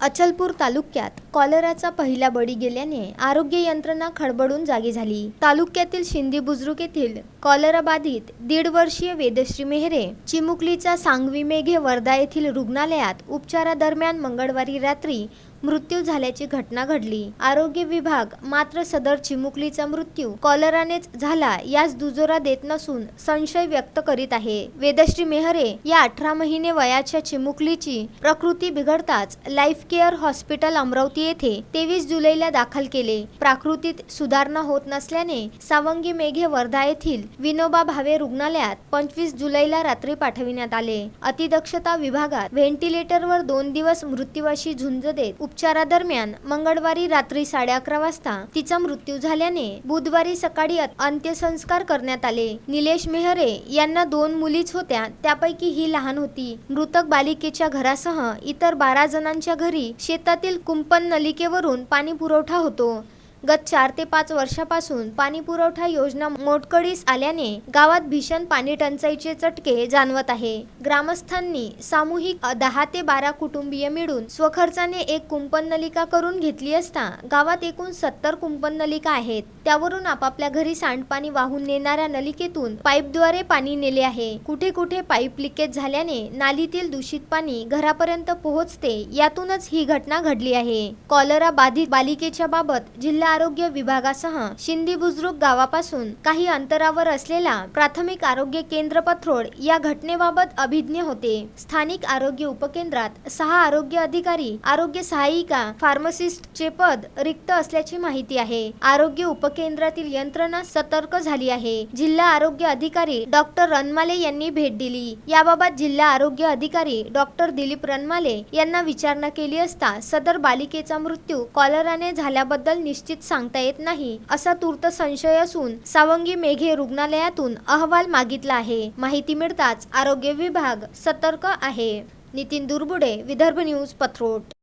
अचलपूर तालुक्यात कॉलराचा पहिला बळी गेल्याने आरोग्य यंत्रणा खडबडून जागी झाली. तालुक्यातील शिंदी बुजुर्ग येथील कॉलराबाधित दीड वर्षीय वेदश्री मेहरे चिमुकलीचा सांगवी मेघे वर्धा येथील रुग्णालयात उपचारादरम्यान मंगळवारी रात्री मृत्यू झाल्याची घटना घडली. आरोग्य विभाग मात्र सदर चिमुकलीचा मृत्यू कॉलरानेच झाला यास दुजोरा देत नसून संशय व्यक्त करीत आहे. वेदश्री मेहरे या अठरा महिने वयाच्या चिमुकलीची प्रकृती बिघडताच लाईफ केअर हॉस्पिटल अमरावती येथे तेवीस जुलैला दाखल केले. प्राकृतीत सुधारणा होत नसल्याने सावंगी मेघे वर्धा येथील विनोबा भावे रुग्णालयात पंचवीस जुलैला रात्री पाठविण्यात आले. अतिदक्षता विभागात व्हेंटिलेटरवर दोन दिवस मृत्यूवाशी झुंज देत उपचारादरम्यान मंगळवारी रात्री साडे अकरा वाजता तिचा मृत्यू झाल्याने बुधवारी सकाळी अंत्यसंस्कार करण्यात आले. निलेश मेहरे यांना दोन मुलीच होत्या. त्यापैकी ही लहान होती. मृतक बालिकेच्या घरासह इतर बारा जणांच्या घरी शेतातील कुंपण नलिकेवरून पाणी पुरवठा होतो. गत चार ते पाच वर्षापासून पाणी पुरवठा योजना मोडकळीस आल्याने गावात भीषण पाणी टंचाईचे चटके जाणवत आहे. ग्रामस्थांनी सामूहिक दहा ते बारा कुटुंबीय मिळून स्वखर्चाने एक कुंपण नलिका करून घेतली असता गावात एकूण सत्तर कुंपण नलिका आहेत. त्यावरून आपापल्या घरी सांडपाणी वाहून नेणाऱ्या नलिकेतून पाईपद्वारे पाणी नेले आहे. कुठे कुठे पाईप लिकेज झाल्याने नालीतील दूषित पाणी घरापर्यंत पोहोचते यातूनच ही घटना घडली आहे. कॉलरा बाधित बालिकेच्या बाबत जिल्हा आरोग्य विभागासह शिंदी बुजुर्ग गावापासून काही अंतरावर असलेला प्राथमिक आरोग्य केंद्र पथरोड या घटनेबाबत अभिज्ञ होते. स्थानिक आरोग्य उपकेंद्रात सहा आरोग्य अधिकारी आरोग्य सहायिका फार्मसिस्ट चे पद रिक्त असल्याची माहिती आहे. आरोग्य उपकेंद्रातील यंत्रणा सतर्क झाली आहे. जिल्हा आरोग्य अधिकारी डॉक्टर रनमाले यांनी भेट दिली. याबाबत जिल्हा आरोग्य अधिकारी डॉक्टर दिलीप रनमाले यांना विचारणा केली असता सदर बालिकेचा मृत्यू कॉलराने झाल्याबद्दल निश्चित सांगता येत नाही असा तूर्त संशय असून सावंगी मेघे रुग्णालयातून अहवाल मागितला आहे. माहिती मिळताच आरोग्य विभाग सतर्क आहे. नितीन दुर्बुडे विदर्भ न्यूज पथरोट.